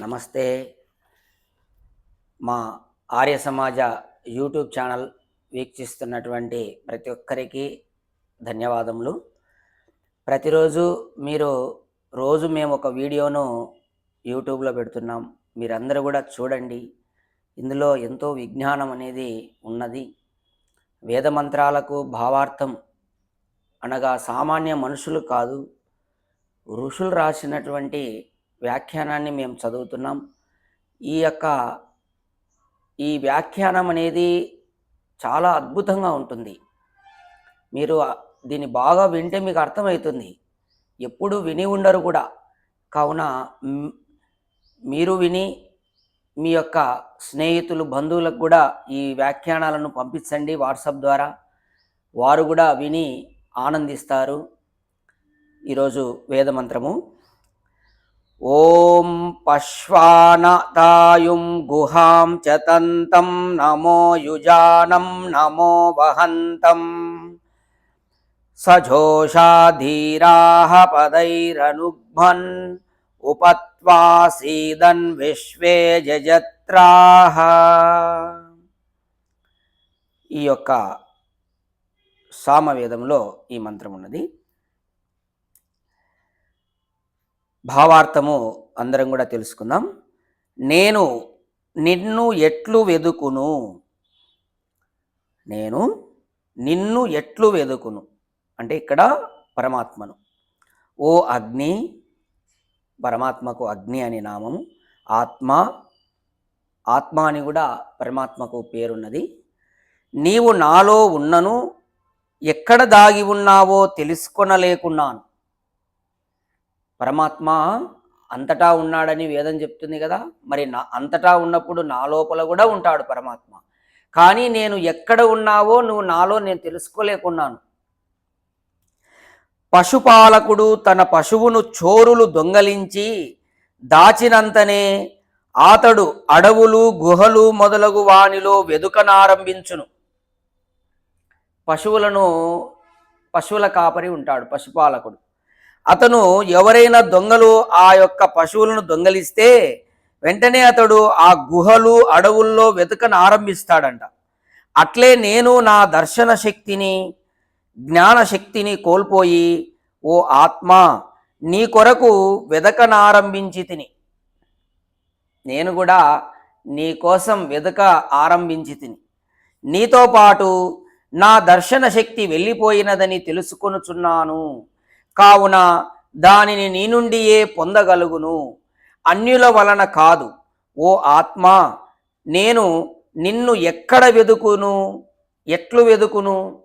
నమస్తే. మా ఆర్య సమాజ యూట్యూబ్ ఛానల్ వీక్షిస్తున్నటువంటి ప్రతి ఒక్కరికి ధన్యవాదములు. ప్రతిరోజు మీరు రోజు మేము ఒక వీడియోను యూట్యూబ్లో పెడుతున్నాం. మీరందరూ కూడా చూడండి. ఇందులో ఎంతో విజ్ఞానం అనేది ఉన్నది. వేదమంత్రాలకు భావార్థం అనగా సామాన్య మనుషులు కాదు ఋషులు రాసినటువంటి వ్యాఖ్యానాన్ని మేము చదువుతున్నాం. ఈ యొక్క ఈ వ్యాఖ్యానం అనేది చాలా అద్భుతంగా ఉంటుంది. మీరు దీన్ని బాగా వింటే మీకు అర్థమవుతుంది. ఎప్పుడు విని ఉండరు కూడా. కావున మీరు విని మీ యొక్క స్నేహితులు బంధువులకు కూడా ఈ వ్యాఖ్యానాలను పంపించండి వాట్సాప్ ద్వారా. వారు కూడా విని ఆనందిస్తారు. ఈరోజు వేదమంత్రము. ఓం పశ్వానతాయుం గుహాం చతంతం నమో యుజానం నమో వహంతం సజోషాధీరాः పదైరనుగ్మన్ ఉపత్వాసీదన్ విశ్వే జజత్రాः ఈ యొక్క సామవేదంలో ఈ మంత్రం ఉన్నది. భావార్థము అందరం కూడా తెలుసుకుందాం. నేను నిన్ను ఎట్లు వెదుకును? నేను నిన్ను ఎట్లు వెదుకును? అంటే ఇక్కడ పరమాత్మను. ఓ అగ్ని పరమాత్మకు అగ్ని అని నామము. ఆత్మ ఆత్మ అని కూడా పరమాత్మకు పేరున్నది. నీవు నాలో ఉన్నను ఎక్కడ దాగి ఉన్నావో తెలుసుకొనలేకున్నాను. పరమాత్మ అంతటా ఉన్నాడని వేదం చెప్తుంది కదా మరి నా అంతటా ఉన్నప్పుడు నా లోపల కూడా ఉంటాడు పరమాత్మ. కానీ నేను ఎక్కడ ఉన్నావో నువ్వు నాలో నేను తెలుసుకోలేకున్నాను. పశుపాలకుడు తన పశువును చోరులు దొంగలించి దాచినంతనే అతడు అడవులు గుహలు మొదలగు వానిలో వెదుకనారంభించును పశువులను పశువుల కాపరి ఉంటాడు పశుపాలకుడు. అతను ఎవరైనా దొంగలు ఆ యొక్క పశువులను దొంగలిస్తే వెంటనే అతడు ఆ గుహలు అడవుల్లో వెతకను ఆరంభిస్తాడంట అట్లే నేను నా దర్శన శక్తిని జ్ఞాన శక్తిని కోల్పోయి ఓ ఆత్మ నీ కొరకు వెదకనారంభించి తిని. నేను కూడా నీ కోసం వెదక ఆరంభించి తిని. నీతో పాటు నా దర్శన శక్తి వెళ్ళిపోయినదని తెలుసుకొనుచున్నాను. కావున దానిని నీ నుండియే పొందగలుగును. అన్యుల వలన కాదు. ఓ ఆత్మ నేను నిన్ను ఎక్కడ వెదుకును? ఎట్లు వెదుకును?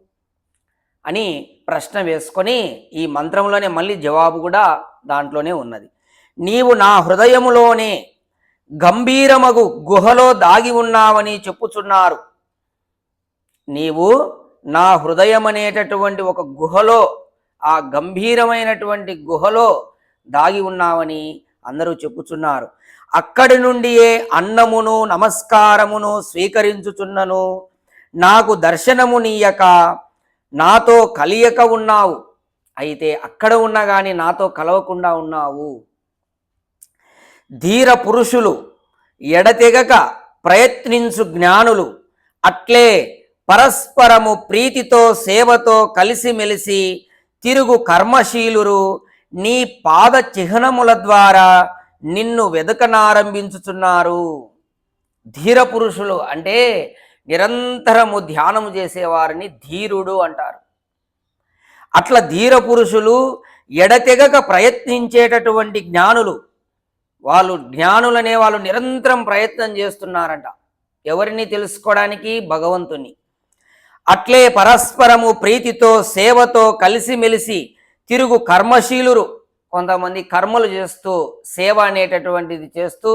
అని ప్రశ్న వేసుకొని ఈ మంత్రంలోనే మళ్ళీ జవాబు కూడా దాంట్లోనే ఉన్నది. నీవు నా హృదయములోనే గంభీరమగు గుహలో దాగి ఉన్నావని చెప్పుచున్నారు. నీవు నా హృదయం అనేటటువంటి ఒక గుహలో ఆ గంభీరమైనటువంటి గుహలో దాగి ఉన్నామని అందరూ చెప్పుచున్నారు. అక్కడి నుండియే అన్నమును నమస్కారమును స్వీకరించుచున్నను. నాకు దర్శనము నీయక నాతో కలియక ఉన్నావు. అయితే అక్కడ ఉన్నా కానీ నాతో కలవకుండా ఉన్నావు. ధీర పురుషులు ఎడతెగక ప్రయత్నించు జ్ఞానులు అట్లే పరస్పరము ప్రీతితో సేవతో కలిసిమెలిసి తిరుగు కర్మశీలురు నీ పాద చిహ్నముల ద్వారా నిన్ను వెదకనారంభించుచున్నారు. ధీర పురుషులు అంటే నిరంతరము ధ్యానము చేసేవారిని ధీరుడు అంటారు. అట్లా ధీర పురుషులు ఎడతెగక ప్రయత్నించేటటువంటి జ్ఞానులు వాళ్ళు జ్ఞానులనే వాళ్ళు నిరంతరం ప్రయత్నం చేస్తున్నారంట. ఎవరిని తెలుసుకోవడానికి? భగవంతుని అట్లే పరస్పరము ప్రీతితో సేవతో కలిసిమెలిసి తిరుగు కర్మశీలురు. కొంతమంది కర్మలు చేస్తూ సేవ అనేటటువంటిది చేస్తూ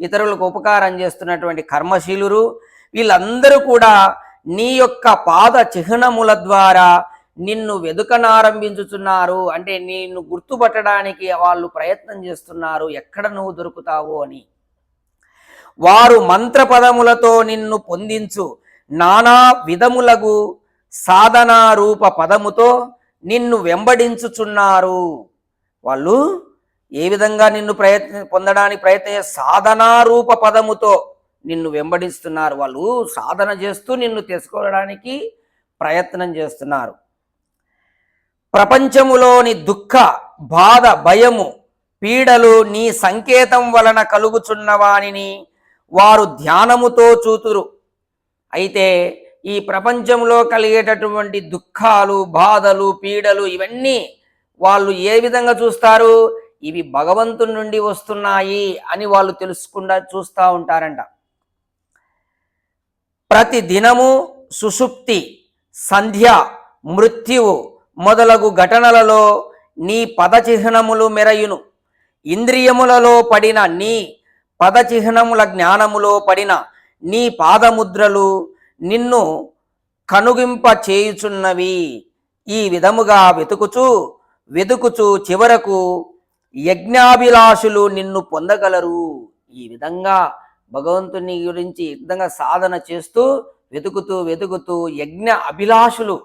ఇతరులకు ఉపకారం చేస్తున్నటువంటి కర్మశీలురు. వీళ్ళందరూ కూడా నీ యొక్క పాద చిహ్నముల ద్వారా నిన్ను వెదుకనారంభించుతున్నారు అంటే నిన్ను గుర్తుపట్టడానికి వాళ్ళు ప్రయత్నం చేస్తున్నారు. ఎక్కడ నువ్వు దొరుకుతావు అని. వారు మంత్రపదములతో నిన్ను పొందించు. నానా విధములగు సాధనారూప పదముతో నిన్ను వెంబడించుచున్నారు. వాళ్ళు ఏ విధంగా నిన్ను ప్రయత్న పొందడానికి ప్రయత్నం సాధనారూప పదముతో నిన్ను వెంబడిస్తున్నారు. వాళ్ళు సాధన చేస్తూ నిన్ను తెలుసుకోవడానికి ప్రయత్నం చేస్తున్నారు. ప్రపంచములోని దుఃఖ బాధ భయము పీడలు నీ సంకేతం వలన కలుగుచున్న వానిని వారు ధ్యానముతో చూతురు. అయితే ఈ ప్రపంచంలో కలిగేటటువంటి దుఃఖాలు బాధలు పీడలు ఇవన్నీ వాళ్ళు ఏ విధంగా చూస్తారు? ఇవి భగవంతుని నుండి వస్తున్నాయి అని వాళ్ళు తెలుసుకుండా చూస్తూ ఉంటారంట. ప్రతి దినము సుషుప్తి సంధ్య మృత్యువు మొదలగు ఘటనలలో నీ పదచిహ్నములు మెరయును. ఇంద్రియములలో పడిన నీ పదచిహ్నముల జ్ఞానములో పడిన నీ పాదముద్రలు నిన్ను కనుగింప చేయుచున్నవి. ఈ విధముగా వెతుకుచు వెతుకుచు చివరకు యజ్ఞాభిలాషులు నిన్ను పొందగలరు. ఈ విధంగా భగవంతుని గురించి ఈ విధంగా సాధన చేస్తూ వెతుకుతూ వెతుకుతూ యజ్ఞ అభిలాషులు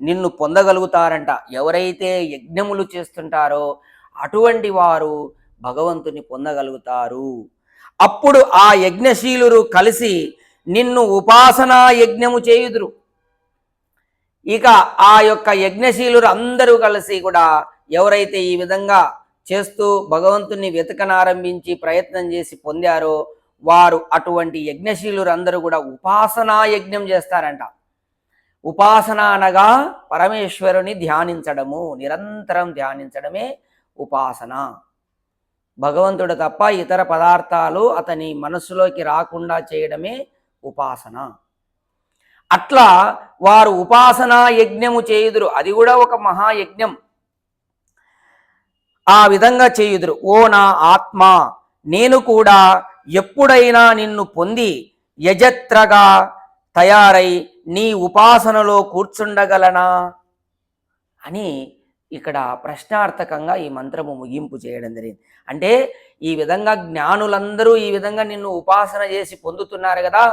నిన్ను పొందగలుగుతారంట. ఎవరైతే యజ్ఞములు చేస్తుంటారో అటువంటి వారు భగవంతుని పొందగలుగుతారు. అప్పుడు ఆ యజ్ఞశీలురు కలిసి నిన్ను ఉపాసనా యజ్ఞము చేయుదురు. ఇక ఆ యొక్క యజ్ఞశీలురు అందరూ కలిసి కూడా ఎవరైతే ఈ విధంగా చేస్తూ భగవంతుని వెతకనారంభించి ప్రయత్నం చేసి పొందారో వారు అటువంటి యజ్ఞశీలురు అందరూ కూడా ఉపాసనా యజ్ఞం చేస్తారంట. ఉపాసన అనగా పరమేశ్వరుని ధ్యానించడము నిరంతరం ధ్యానించడమే ఉపాసన. భగవంతుడు తప్ప ఇతర పదార్థాలు అతని మనస్సులోకి రాకుండా చేయడమే ఉపాసన. అట్లా వారు ఉపాసనా యజ్ఞము చేయుదురు. అది కూడా ఒక మహాయజ్ఞం. ఆ విధంగా చేయుదురు. ఓ నా ఆత్మ నేను కూడా ఎప్పుడైనా నిన్ను పొంది యజత్రగా తయారై నీ ఉపాసనలో కూర్చుండగలనా? అని ఇక్కడ ప్రశ్నార్థకంగా ఈ మంత్రము ముగింపు చేయడం జరిగింది. అంటే ఈ విధంగా జ్ఞానులందరూ ఈ విధంగా నిన్ను ఉపాసన చేసి పొందుతున్నారు కదా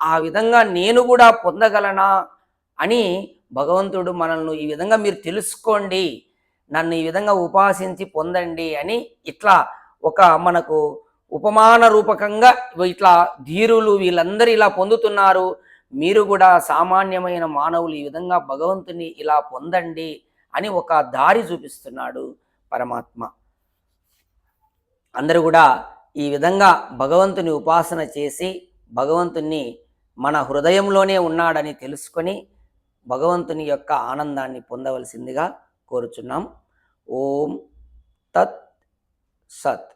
ఆ విధంగా నేను కూడా పొందగలనా అని భగవంతుడు మనల్ని ఈ విధంగా మీరు తెలుసుకోండి నన్ను ఈ విధంగా ఉపాసించి పొందండి అని ఇట్లా ఒక మనకు ఉపమాన రూపకంగా ఇట్లా ధీరులు వీళ్ళందరూ ఇలా పొందుతున్నారు. మీరు కూడా సామాన్యమైన మానవులు ఈ విధంగా భగవంతుని ఇలా పొందండి అని ఒక దారి చూపిస్తున్నాడు పరమాత్మ. అందరూ కూడా ఈ విధంగా భగవంతుని ఉపాసన చేసి భగవంతుణ్ణి మన హృదయంలోనే ఉన్నాడని తెలుసుకొని భగవంతుని యొక్క ఆనందాన్ని పొందవలసిందిగా కోరుచున్నాం. ఓం తత్ సత్.